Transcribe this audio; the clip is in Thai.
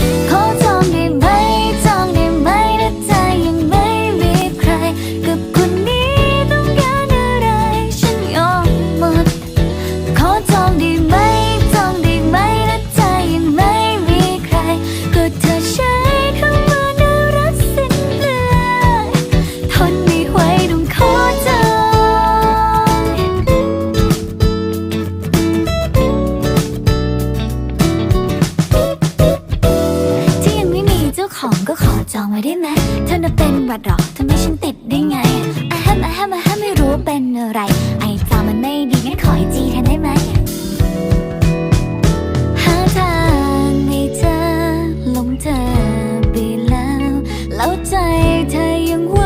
ข ของก็ขอจองไว้ได้ไหมเธอน่ะเป็นหวัดหรอทำไมฉันติดได้ไงอะฮมอะฮมอะฮมไม่รู้เป็นอะไร ไอ้จามันไม่ดีงั้นขอไอจีแทนได้ไหมหาทางให้เธอลงเธอไปแล้ว แล้วใจเธอยังว่า